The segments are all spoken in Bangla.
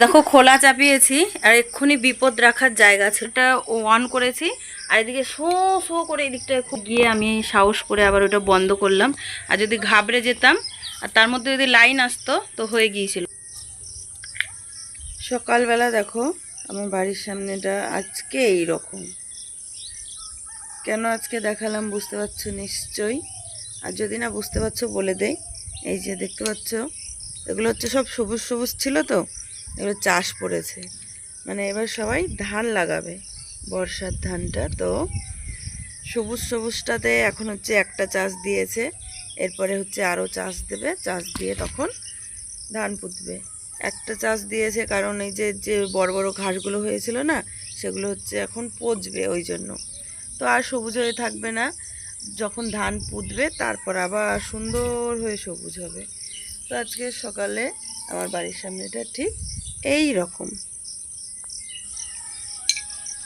দেখো, খোলা চাপিয়েছি আর এক্ষুনি বিপদ রাখার জায়গা আছে। এটা অন করেছি আর এদিকে শো শো করে এদিকটা খুব গিয়ে আমি সাহস করে আবার ওটা বন্ধ করলাম। আর যদি ঘাবড়ে যেতাম, আর তার মধ্যে যদি লাইন আসতো, তো হয়ে গিয়েছিল। সকালবেলা দেখো, আমার বাড়ির সামনেটা আজকে এই রকম কেন আজকে দেখালাম বুঝতে পারছ? নিশ্চয়ই। আর যদি না বুঝতে পারছ, বলে দেই। এই যে দেখতে পাচ্ছ, এগুলো হচ্ছে সব সবুজ সবুজ ছিল তো? এগুলো চাষ পড়েছে। মানে এবার সবাই ধান লাগাবে, বর্ষার ধানটা। তো সবুজ সবুজটাতে এখন হচ্ছে একটা চাষ দিয়েছে, এরপরে হচ্ছে আরও চাষ দেবে। চাষ দিয়ে তখন ধান পুঁতবে। একটা চাষ দিয়েছে কারণ এই যে যে বড় বড় ঘাসগুলো হয়েছিল না, সেগুলো হচ্ছে এখন পচবে ওই জন্য। তো আর সবুজ হয়ে থাকবে না। যখন ধান পুঁতবে, তারপর আবার সুন্দর হয়ে সবুজ হবে। তো আজকে সকালে আমার বাড়ির সামনেটা ঠিক এই রকম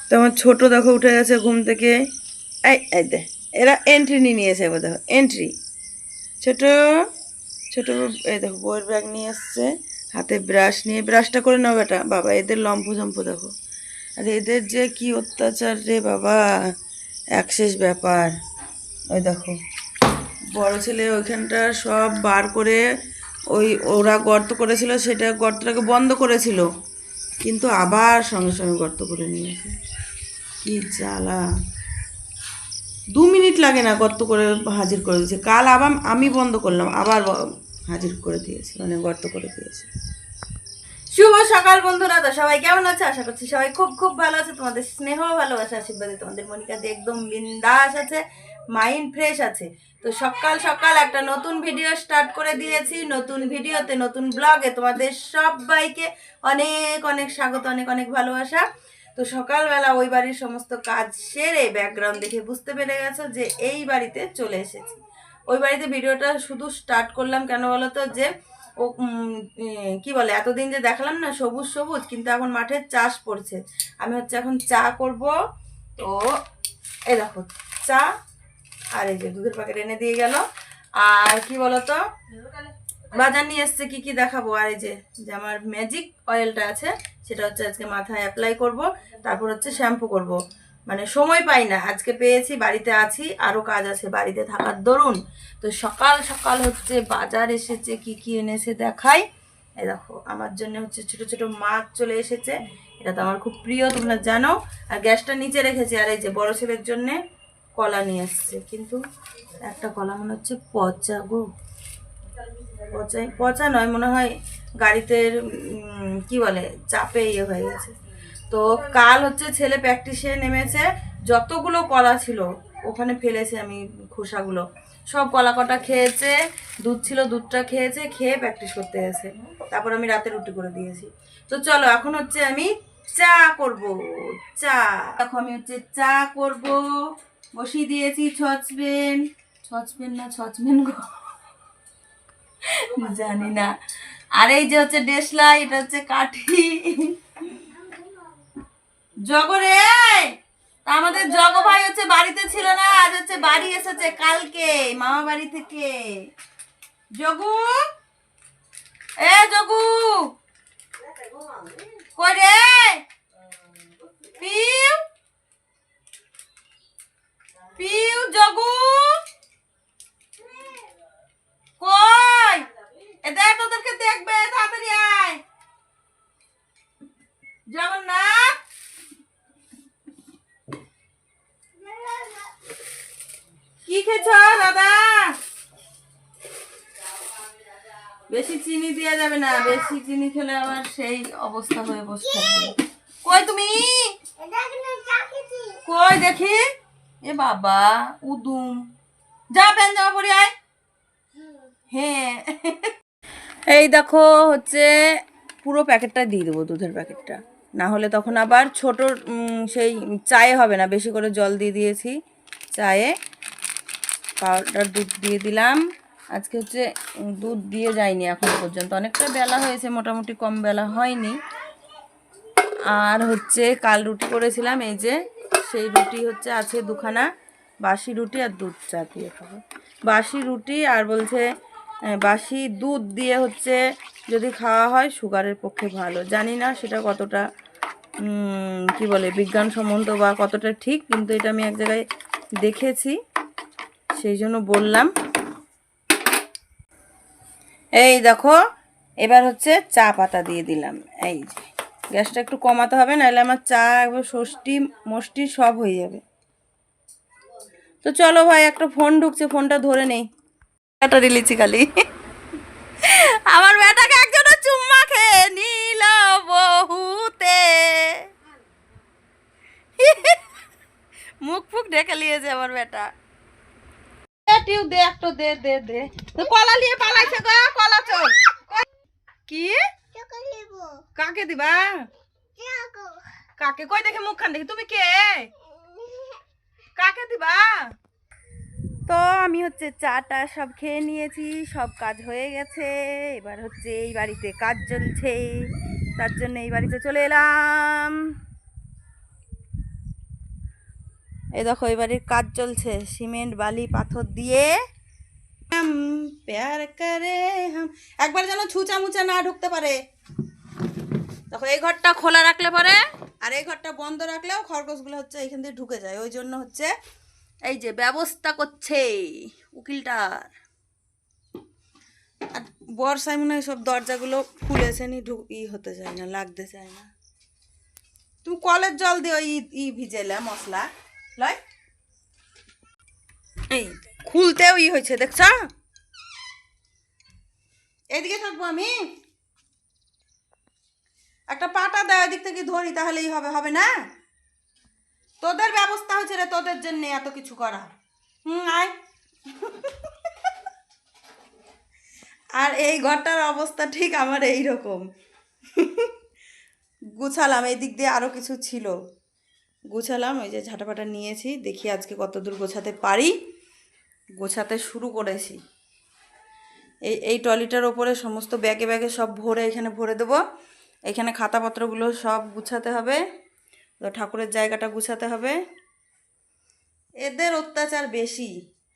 তো আমার ছোট দেখো, উঠে গেছে ঘুম থেকে। এই এই দে, এরা এন্ট্রি নিয়ে নিয়েছে এবার দেখো এন্ট্রি ছোট ছোট এই দেখো বইয়ের ব্যাগ নিয়ে এসছে, হাতে ব্রাশ নিয়ে ব্রাশটা করে নাও বেটা। বাবা, এদের লম্ফ জম্প দেখো। আর এদের যে কি অত্যাচার রে বাবা অ্যাক্সেস ব্যাপার। ওই দেখো, বড় ছেলে ওইখানটা সব বার করে ওই ওরা গর্ত করেছিল, সেটা গর্তটাকে বন্ধ করেছিল। কিন্তু আবার সঙ্গে সঙ্গে গর্ত করে নিয়েছে কি জ্বালা। দু মিনিট লাগে না গর্ত করে হাজির করে দিয়েছে কাল আবার আমি বন্ধ করলাম, আবার হাজির করে দিয়েছে মানে গর্ত করে দিয়েছে। শুভ সকাল বন্ধুরা, তো সবাই কেমন আছে? আশা করছি সবাই খুব খুব ভালো আছে। তোমাদের স্নেহ, ভালোবাসা, আশীর্বাদে তোমাদের মনিকাতে একদম বিন্দাস আছে। মাইন্ড ফ্রেশ আছে। তো সকাল সকাল একটা নতুন ভিডিও স্টার্ট করে দিয়েছি। নতুন ভিডিওতে নতুন ব্লগে তোমাদের সবাইকে অনেক অনেক স্বাগত অনেক অনেক ভালোবাসা। তো সকালবেলা ওই বাড়ির সমস্ত কাজ সেরে ব্যাকগ্রাউন্ড দেখে বুঝতে পেরে গেছো যে এই বাড়িতে চলে এসেছি। ওই বাড়িতে ভিডিওটা শুধু স্টার্ট করলাম কেন বলো তো যে ও এ, কি বলে এতদিন যে দেখালাম না সবুজ সবুজ কিন্তু এখন মাঠে চাষ পড়ছে। আমি হচ্ছে এখন চা করব। তো এই দেখো চা আর এই যে দুধের প্যাকেট এনে দিয়ে গেল। আর কি বলতো? বাজার নিয়ে এসছে কি কি দেখাবো? আর এই যে যে আমার ম্যাজিক অয়েলটা আছে, সেটা হচ্ছে আজকে মাথায় অ্যাপ্লাই করব, তারপর হচ্ছে শ্যাম্পু করব। মানে সময় পাই না, আজকে পেয়েছি, বাড়িতে আছি আরও কাজ আছে, বাড়িতে থাকার দরুন। তো সকাল সকাল হচ্ছে বাজার এসেছে, কি কি এনেছে দেখাই। এই দেখো, আমার জন্য হচ্ছে ছোট ছোট মাছ চলে এসেছে। এটা তো আমার খুব প্রিয়, তোমরা জানো। আর গ্যাসটা নিচে রেখেছি, আর এই যে বড় ছেলের জন্যে কলা নিয়ে এসছে। কিন্তু একটা কলা মনে হচ্ছে পচা গো। পচা পচা নয়, মনে হয় গাড়িতে কি বলে, চাপে ইয়ে হয়ে গেছে। তো কাল হচ্ছে ছেলে প্র্যাকটিসে নেমেছে, যতগুলো কলা ছিল, ওখানে ফেলেছে আমি খোসাগুলো। সব কলা কটা খেয়েছে, দুধ ছিল, দুধটা খেয়েছে, খেয়ে প্র্যাকটিস করতে গেছে। তারপর আমি রাতে রুটি করে দিয়েছি। তো চলো, এখন হচ্ছে আমি চা করব। চা, এখন আমি হচ্ছে চা করব। বসিয়ে দিয়েছি, ছচবেন। ছচবেন না, ছচবেন গো। জানি না। আর এই যে হচ্ছে ডেসলা এটা হচ্ছে কাঠি। জগরে আমাদের জগ ভাই হচ্ছে বাড়িতে ছিল না, আজ হচ্ছে বাড়ি এসেছে কালকে, মামা বাড়ি থেকে। জগু? এ জগু! কই রে? পিউ? পিউ, জগু। কই? এ তোদেরকে দেখবে, তাড়াতাড়ি আয়। জগন্নাথ। কি খেছ দাদা? বেশি চিনি দেওয়া যাবে না, বেশি চিনি খেলে আবার সেই অবস্থা হয়ে বসে কই তুমি? কই দেখি? এ বাবা, উদুম। যা প্যান, জামা পরে, আয়। হ্যাঁ। এই দেখো, হচ্ছে পুরো প্যাকেটটা দিয়ে দেবো, দুধের প্যাকেটটা। না হলে তখন আবার ছোট সেই চায়ে হবে না, বেশি করে জল দিয়ে দিয়েছি। চায়ে পাউডার দুধ দিয়ে দিলাম। আজকে হচ্ছে দুধ দিয়ে যায়নি এখনও পর্যন্ত। অনেকটা বেলা হয়েছে, মোটামুটি কম বেলা হয়নি। আর হচ্ছে, কাল রুটি করেছিলাম, এই যে সেই রুটি হচ্ছে আছে দুখানা বাসি রুটি আর দুধ চা দিয়ে খাব। বাসি রুটি আর বলছে বাসি দুধ দিয়ে হচ্ছে যদি খাওয়া হয় সুগারের পক্ষে ভালো। জানি না সেটা কতটা কি বলে, বিজ্ঞানসম্মত বা কতটা ঠিক, কিন্তু এটা আমি এক জায়গায় দেখেছি, সেই জন্য বললাম। এই দেখো, এবার হচ্ছে চা পাতা দিয়ে দিলাম। এই যে গ্যাসটা একটু কমাতে হবে নাহলে আমার চা একবার ষষ্ঠী মষ্টি সব হয়ে যাবে। তো চলো ভাই একটা ফোন ঢুকছে ফোনটা ধরে নেই। ব্যাটারি লিচি খালি। আমার বেটাকে একজন চুম্মা খেয়ে নিল বহুতে মুখ ফুক ঢেকে লিয়েছে আমার বেটা টিউ দে একটু দে দে দে। কলা নিয়ে পালাইছে গো কলা চোর। কি? কাকে দিবা? কাকে। কই দেখে মুখ খান দেখি? তুমি কে? কাকে দিবা? তো আমি হচ্ছে চাটা সব খেয়ে নিয়েছি সব কাজ হয়ে গেছে। এবার হচ্ছে এই বাড়িতে কাজ চলছে। তার জন্য এই বাড়িতে চলে এলাম। এই দেখো এই বাড়ির কাজ চলছে। সিমেন্ট বালি পাথর দিয়ে প্যার করে একবার যেন ছুচা মুচা না ঢুকতে পারে। দেখো, এই ঘরটা খোলা রাখলে পরে আর এই ঘরটা বন্ধ রাখলেও খরগোশগুলো হচ্ছে এইখান দিয়ে ঢুকে যায়। ওই জন্য হচ্ছে এই যে ব্যবস্থা করছে উকিলটার। আর বর্ষায় মনে হয় সব দরজাগুলো খুলেছে নি ঢুক ই হতে চায় না, লাগতে চায় না। তুমি কলের জল দিও ই ই ভিজেলে মশলা। লয়। এই খুলতেও ই হয়েছে, দেখছ? এদিকে থাকব আমি। একটা পাটা দেয় দিক থেকে ধরি, তাহলেই হবে হবে না? তোদের ব্যবস্থা হয়েছে রে, তোদের জন্য এত কিছু করা হুম, আয়। আর এই ঘরটার অবস্থা ঠিক আমার এই রকম গুছালাম, এই দিক দিয়ে আরও কিছু ছিল। গুছালাম, ওই যে ঝাঁটাপাটা নিয়েছি, দেখি আজকে কত দূর গোছাতে পারি। গোছাতে শুরু করেছি। এই এই ট্রলিটার ওপরে সমস্ত ব্যাগে ব্যাগে সব ভরে এখানে ভরে দেবো। এখানে খাতাপত্রগুলো সব গুছাতে হবে। তো ঠাকুরের জায়গাটা গুছাতে হবে। এদের অত্যাচার বেশি।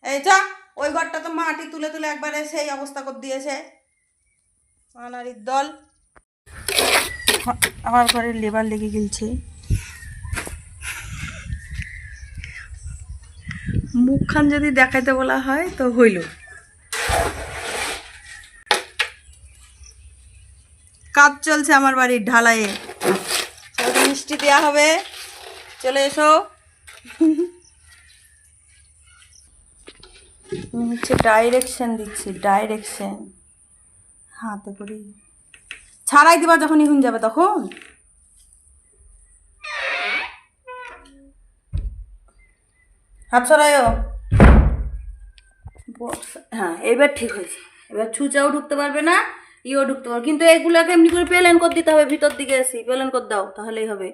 এই চা ওই ঘরটা তো মাটি তুলে তুলে একবারে সেই অবস্থা করে দিয়েছে। আনারির দল। আমার ঘরে লেবার লেগে গেছে মুখখান যদি দেখাইতে বলা হয় তো হইল। কাজ চলছে আমার বাড়ির ঢালাইয়ে। মিষ্টি দেওয়া হবে। চলে এসো। হচ্ছে ডাইরেকশন দিচ্ছি ডাইরেকশন হাতে করি। ছাড়াই দিবা যখন ইহুন যাবে তখন। হাত ছড়ায়ও হ্যাঁ এবার ঠিক হয়েছে। এবার ছুচাও ঢুকতে পারবে না। ইও ঢুকতে পারবে কিন্তু এগুলাকে এমনি করে প্লেন করে দিতে হবে? ভিতর দিকে এসি পেলেন করে দাও, তাহলেই হবে।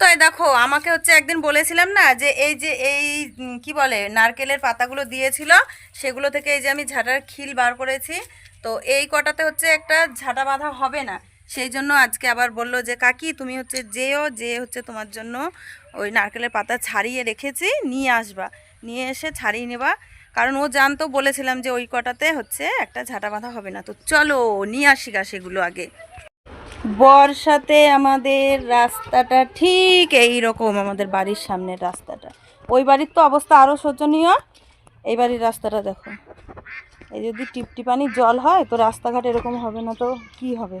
তো দেখো, আমাকে হচ্ছে একদিন বলেছিলাম না যে এই যে এই কি বলে, নারকেলের পাতাগুলো দিয়েছিল, সেগুলো থেকে এই যে আমি ঝাঁটার খিল বার করেছি। তো এই কটাতে হচ্ছে একটা ঝাঁটা বাঁধা হবে না। সেই জন্য আজকে আবার বলল যে, কাকি, তুমি হচ্ছে যেও, যে হচ্ছে তোমার জন্য ওই নারকেলের পাতা ছাড়িয়ে রেখেছি, নিয়ে আসবা। নিয়ে এসে ছাড়িয়ে নেবা। কারণ ও জানতো, বলেছিলাম যে ওই কটাতে হচ্ছে একটা ঝাঁটা বাঁধা হবে না। তো চলো, নিয়ে আসি গা সেগুলো আগে। বর্ষাতে আমাদের রাস্তাটা ঠিক এই রকম আমাদের বাড়ির সামনের রাস্তাটা। ওই বাড়ির তো অবস্থা আরও শোচনীয়। এই বাড়ির রাস্তাটা দেখো। এই যদি টিপটিপানি জল হয়, তো রাস্তাঘাট এরকম হবে না তো কি হবে?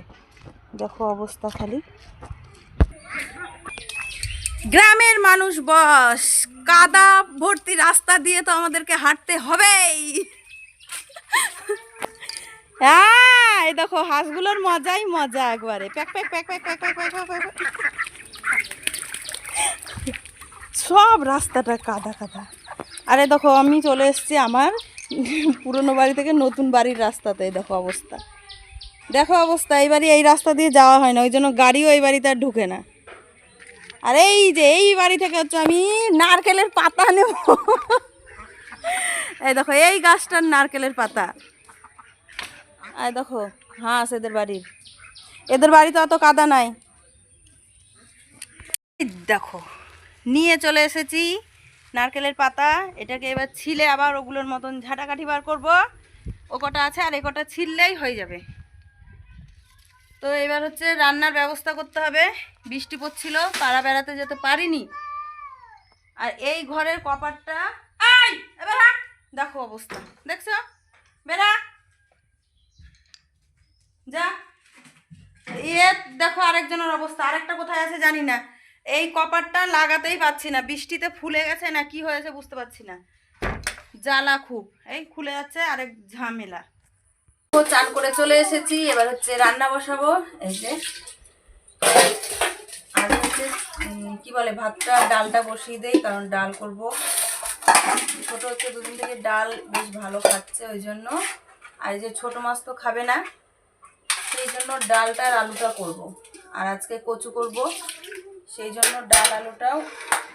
দেখো অবস্থা খালি। গ্রামের মানুষ বস, কাদা ভর্তি রাস্তা দিয়ে তো আমাদেরকে হাঁটতে হবেই। হ্যাঁ এই দেখো, হাঁসগুলোর মজাই মজা একবারে। প্যাক প্যাক প্যাক প্যাক প্যাক প্যাক প্যাক প্যাক। সব রাস্তাটা কাদা কাদা। আরে দেখো, আমি চলে এসেছি আমার পুরনো বাড়ি থেকে নতুন বাড়ির রাস্তাতে। দেখো অবস্থা। দেখো অবস্থা, এই বাড়ি এই রাস্তা দিয়ে যাওয়া হয় না, ওই জন্য গাড়িও এই বাড়িতে আর ঢুকে না। আর এই যে, এই বাড়ি থেকে হচ্ছে আমি নারকেলের পাতা নেব। এই দেখো, এই গাছটার নারকেলের পাতা। আয় দেখো, হাঁস এদের বাড়ির। এদের বাড়িতে অত কাদা নাই। দেখো, নিয়ে চলে এসেছি নারকেলের পাতা। এটাকে এবার ছিলে আবার ওগুলোর মতন ঝাঁটাকাঠি বার করব। ও কটা আছে আর এ কটা ছিললেই হয়ে যাবে। তো এবার হচ্ছে রান্নার ব্যবস্থা করতে হবে। বৃষ্টি পড়ছিল, পাড়া বেড়াতে যেতে পারিনি। আর এই ঘরের কপারটা এবার দেখো অবস্থা। দেখছ? বেড়া। যা। ইয়ে দেখো আরেকজনের অবস্থা, আরেকটা কোথায় আছে জানি না। এই কপারটা লাগাতেই পাচ্ছি না। বৃষ্টিতে ফুলে গেছে না কি হয়েছে বুঝতে পারছি না। জ্বালা খুব। এই খুলে যাচ্ছে আরেক ঝামেলা। চান করে চলে এসেছি, এবার হচ্ছে রান্না বসাবো। এই যে, আর হচ্ছে কি বলে, ভাতটা, ডালটা বসিয়ে দেই, কারণ ডাল করব। ছোট হচ্ছে দুদিন থেকে ডাল বেশ ভালো খাচ্ছে, ওই জন্য। আর এই যে ছোট মাছ তো খাবে না, সেই জন্য ডালটা আর আলুটা করব। আর আজকে কচু করব, সেই জন্য ডাল, আলুটাও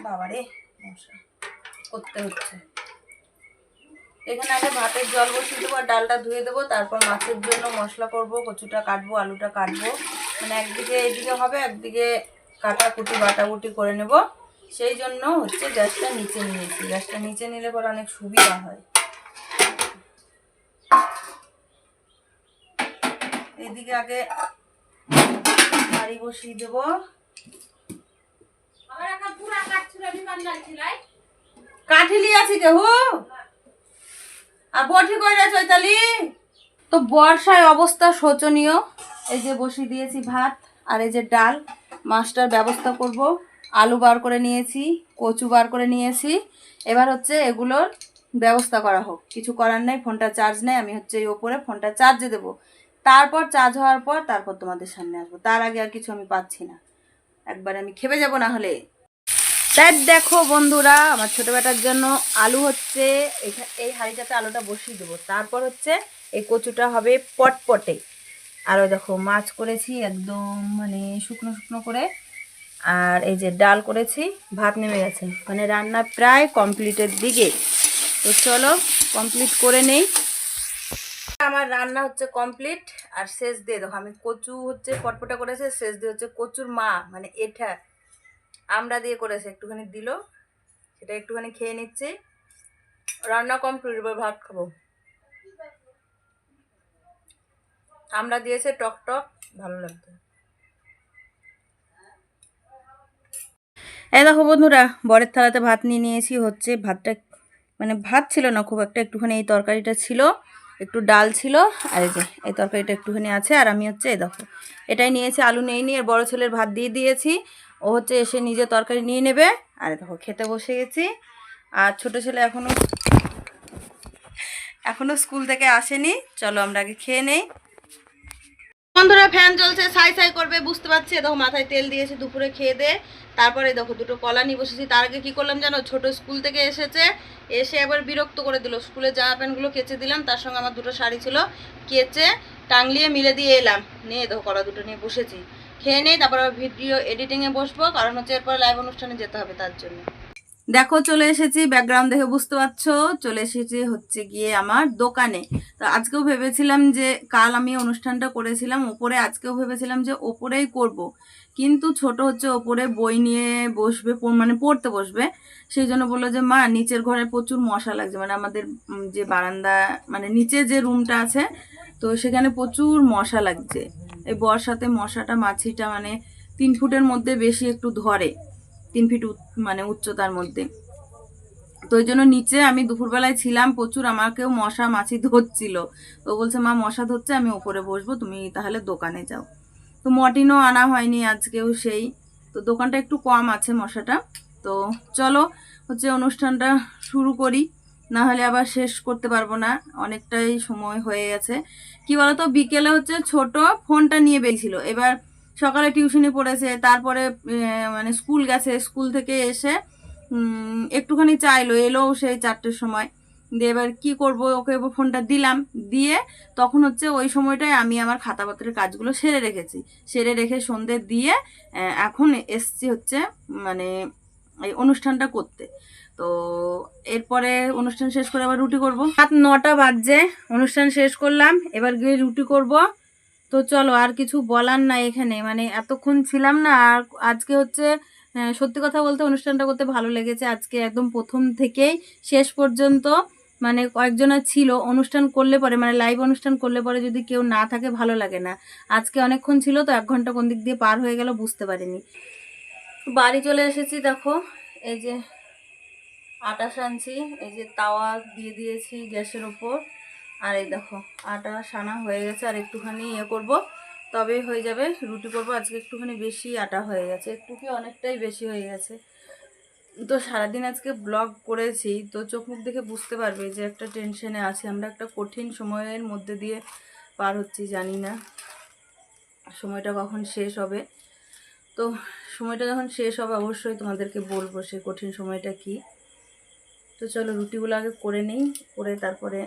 বাবারে মশা, করতে হচ্ছে। এখানে আগে ভাতের জল বসিয়ে দেবো আর ডালটা ধুয়ে দেবো তারপর মাছের জন্য মশলা করব কচুটা কাটবো আলুটা কাটবো। মানে একদিকে এইদিকে হবে একদিকে কাটা কুটি বাটাবুটি করে নেব। সেই জন্য হচ্ছে গ্যাসটা নিচে নিয়েছি গ্যাসটা নিচে নিলে পরে অনেক সুবিধা হয়। এদিকে আগে বাড়ি বসিয়ে দেবো। কাঠিলি আছে কেহ? আর বটি কইরা চৈতালি? তো বর্ষায় অবস্থা শোচনীয়। এই যে বসিয়ে দিয়েছি ভাত আর এই যে ডাল। মাছটার ব্যবস্থা করব। আলু বার করে নিয়েছি, কচু বার করে নিয়েছি। এবার হচ্ছে এগুলোর ব্যবস্থা করা হোক। কিছু করার নেই, ফোনটা চার্জ নেই, আমি হচ্ছে এই ওপরে ফোনটা চার্জে দেবো। তারপর চার্জ হওয়ার পর তারপর তোমাদের সামনে আসব। তার আগে আর কিছু আমি পাচ্ছি না। একবার আমি খেপে যাব না হলে। তাই দেখো বন্ধুরা, আমার ছোট বেটার জন্য আলু হচ্ছে এই হাঁড়িটাতে আলুটা বসিয়ে দেবো। তারপর হচ্ছে এই কচুটা হবে পটপটে। আর ওই দেখো, মাছ করেছি একদম মানে শুকনো শুকনো করে। আর এই যে ডাল করেছি, ভাত নেমে গেছে। মানে রান্না প্রায় কমপ্লিটের দিকে। তো চলো, কমপ্লিট করে নেই। আমার রান্না হচ্ছে কমপ্লিট, আর শেষ দিয়ে দেখো, আমি কচু হচ্ছে পটপটা করেছে শেষ দিয়ে হচ্ছে কচুর মা মানে এটা আমরা দিয়ে করেছে, একটুখানি দিল, সেটা একটুখানি খেয়ে নিচ্ছি। রান্না কমপ্লিট এবার ভাত খাব। আমরা দিয়েছে টক টক, ভালো লাগতো। এই দেখো বন্ধুরা, বরের থালাতে ভাত নিয়ে নিয়েছি, হচ্ছে ভাতটা মানে ভাত ছিল না, খুব একটা একটুখানি এই তরকারিটা ছিল। একটু ডাল ছিল, আর এই যে, এই তরকারিটা একটুখানি আছে, আর আমি হচ্ছে এই দেখো, এটাই নিয়েছি, আলু নেই নিয়ে আর বড় ছেলের ভাত দিয়ে দিয়েছি, ও হচ্ছে এসে নিজে তরকারি নিয়ে নেবে, আর দেখো, খেতে বসে গেছি, আর ছোট ছেলে এখনও এখনও স্কুল থেকে আসেনি, চলো আমরা আগে খেয়ে নেই। বন্ধুরা ফ্যান চলছে, সাই সাই করবে, বুঝতে পারছি। দেখো, মাথায় তেল দিয়েছে, দুপুরে খেয়ে দে। তারপরে দেখো, দুটো কলা নিয়ে বসেছি। তার আগে কি করলাম জানো? ছোট স্কুল থেকে এসেছে, এসে এবার বিরক্ত করে দিল। স্কুলের জামা প্যান্টগুলো কেচে দিলাম, তার সঙ্গে আমার দুটো শাড়ি ছিল, কেচে টাংলিয়ে মিলে দিয়ে এলাম। নিয়ে দেখো, কলা দুটো নিয়ে বসেছি। খেয়ে নেই তারপর ভিডিও এডিটিংয়ে বসবো, কারণ হচ্ছে এরপর লাইভ অনুষ্ঠানে যেতে হবে তার জন্য। দেখো, চলে এসেছি ব্যাকগ্রাউন্ড দেখে বুঝতে পারছ। চলে এসেছি হচ্ছে গিয়ে আমার দোকানে। তো আজকেও ভেবেছিলাম যে, কাল আমি অনুষ্ঠানটা করেছিলাম, ওপরে আজকেও ভেবেছিলাম যে ওপরেই করব। কিন্তু ছোট হচ্ছে ওপরে বই নিয়ে বসবে মানে পড়তে বসবে। সেই জন্য বলল যে, মা, নিচের ঘরে প্রচুর মশা লাগছে। মানে আমাদের যে বারান্দা মানে নিচে যে রুমটা আছে, তো সেখানে প্রচুর মশা লাগছে। এই বর্ষাতে মশাটা মাছিটা মানে তিন ফুটের মধ্যে বেশি একটু ধরে। তিন ফিট মানে উচ্চতার মধ্যে। তো ওই জন্য নিচে আমি দুপুরবেলায় ছিলাম, প্রচুর আমাকেও মশা, মাছি ধরছিল। তো বলছে, মা, মশা ধরছে, আমি ওপরে বসবো, তুমি তাহলে দোকানে যাও। তো মটিনও আনা হয়নি আজকেও সেই। তো দোকানটা একটু কম আছে মশাটা। তো চলো, হচ্ছে অনুষ্ঠানটা শুরু করি। না হলে আবার শেষ করতে পারব না, অনেকটাই সময় হয়ে গেছে। কি বলতো, বিকেলে হচ্ছে ছোট ফোনটা নিয়ে বেরিয়েছিল। এবার সকালে টিউশনি পড়েছে, তারপরে মানে স্কুল গেছে, স্কুল থেকে এসে একটুখানি চাইলো, এলো সেই চারটের সময়। দিয়ে এবার কী করব, ওকে ফোনটা দিলাম, দিয়ে তখন হচ্ছে ওই সময়টায় আমি আমার খাতাপত্রের কাজগুলো সেরে রেখেছি। সেরে রেখে সন্ধে দিয়ে এখন এসছি হচ্ছে মানে এই অনুষ্ঠানটা করতে। তো এরপরে অনুষ্ঠান শেষ করে আবার রুটি করব। রাত নটা বাজছে অনুষ্ঠান শেষ করলাম, এবার গিয়ে রুটি করব। তো চলো আর কিছু বলার নাই এখানে। মানে এতক্ষণ ছিলাম না, আর আজকে হচ্ছে সত্যি কথা বলতে অনুষ্ঠানটা করতে ভালো লেগেছে। আজকে একদম প্রথম থেকেই শেষ পর্যন্ত মানে কয়েকজনা ছিল। অনুষ্ঠান করলে পরে মানে লাইভ অনুষ্ঠান করলে পরে যদি কেউ না থাকে, ভালো লাগে না। আজকে অনেকক্ষণ ছিল, তো এক ঘণ্টা কোন দিক দিয়ে পার হয়ে গেল বুঝতে পারিনি। বাড়ি চলে এসেছি, দেখো। এই যে আটা সানছি এই যে তাওয়া দিয়ে দিয়েছি গ্যাসের ওপর। আর এই দেখো, আটা সানা হয়ে গেছে, আর একটুখানি ইয়ে করব। তবেই হয়ে যাবে, রুটি করব। আজকে একটুখানি বেশি আটা হয়ে গেছে একটু কি অনেকটাই বেশি হয়ে গেছে। তো সারাদিন আজকে ব্লগ করেছি, তো চোখ মুখ দেখে বুঝতে পারবে যে একটা টেনশনে আছি। আমরা একটা কঠিন সময়ের মধ্যে দিয়ে পার হচ্ছি, জানি না সময়টা কখন শেষ হবে। তো সময়টা যখন শেষ হবে, অবশ্যই তোমাদেরকে বলব সেই কঠিন সময়টা কি। তো চলো রুটিগুলো আগে করে নেই, করে তারপরে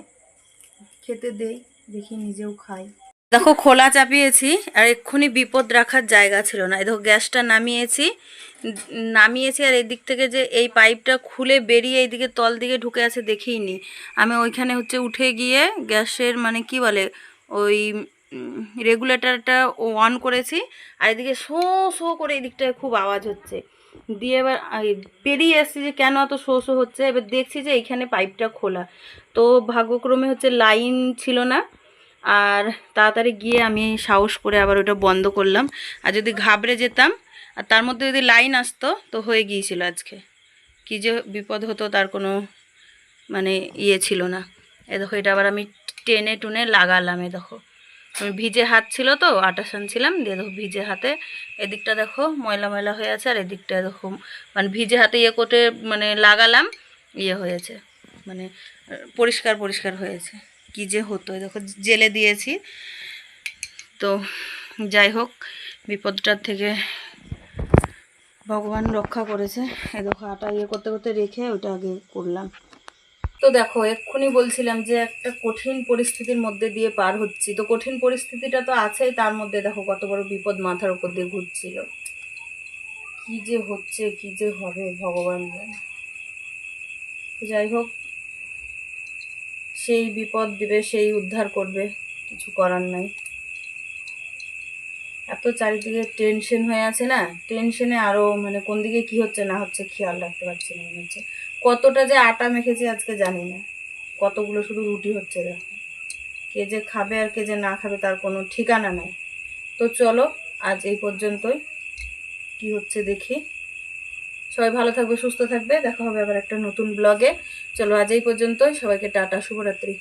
খেতে দেই, দেখি নিজেও খাই। দেখো, খোলা চাপিয়েছি আর এক্ষুনি বিপদ রাখার জায়গা ছিল না। দেখো, গ্যাসটা নামিয়েছি। নামিয়েছি আর এদিক থেকে যে এই পাইপটা খুলে বেরিয়ে এইদিকে তল দিকে ঢুকে আছে, দেখিনি। আমি ওইখানে হচ্ছে উঠে গিয়ে গ্যাসের মানে কি বলে, ওই রেগুলেটরটা অন করেছি। আর এদিকে শো শো করে এদিকটায় খুব আওয়াজ হচ্ছে। দিয়ে এবার বেরিয়ে এসেছি যে কেন এত শো শো হচ্ছে? এবার দেখছি যে এইখানে পাইপটা খোলা। তো ভাগ্যক্রমে হচ্ছে লাইন ছিল না। আর তাড়াতাড়ি গিয়ে আমি সাহস করে আবার ওটা বন্ধ করলাম। আর যদি ঘাবড়ে যেতাম, আর তার মধ্যে যদি লাইন আসতো, তো হয়ে গিয়েছিল আজকে। কী যে বিপদ হতো, তার কোনো মানে ইয়ে ছিল না। এ দেখো, এটা আবার আমি টেনে টুনে লাগালাম, এ দেখো। ভিজে হাত ছিল তো, আটা সানছিলাম দিয়ে দেখো ভিজে হাতে এদিকটা দেখো ময়লা ময়লা হয়ে আছে, আর এদিকটা দেখো মানে ভিজে হাতে ইয়ে করে মানে লাগালাম ইয়ে হয়েছে মানে পরিষ্কার পরিষ্কার হয়েছে। কি যে হতো দেখো জেলে দিয়েছি। তো যাই হোক বিপদটার থেকে ভগবান রক্ষা করেছে। এই দেখো আটা ইয়ে করতে করতে রেখে ওটা আগে করলাম। তো দেখো, এক্ষুনি বলছিলাম যে একটা কঠিন পরিস্থিতির মধ্যে দিয়ে পার হচ্ছি। তো কঠিন পরিস্থিতিটা তো আছেই, তার মধ্যে দেখো কত বড় বিপদ মাথার উপর দিয়ে ঘুরছিল। কি যে হচ্ছে, কি যে হবে ভগবান যাই হোক, সেই বিপদ দিবে, সেই উদ্ধার করবে, কিছু করার নাই। এত চারিদিকে টেনশন হয়ে আছে না? টেনশনে আরও মানে কোন দিকে কি হচ্ছে না হচ্ছে খেয়াল রাখতে পারছি না মনে হচ্ছে। কতটা যে আটা মেখেছি আজকে জানি না। কতগুলো শুধু রুটি হচ্ছে দেখো কে যে খাবে আর কে যে না খাবে তার কোনো ঠিকানা নাই। তো চলো, আজ এই পর্যন্তই। কি হচ্ছে দেখি। সবাই ভালো থাকবে, সুস্থ থাকবে। দেখা হবে আবার একটা নতুন ব্লগে চলো, আজ এই পর্যন্তই। সবাইকে টাটা, শুভরাত্রি।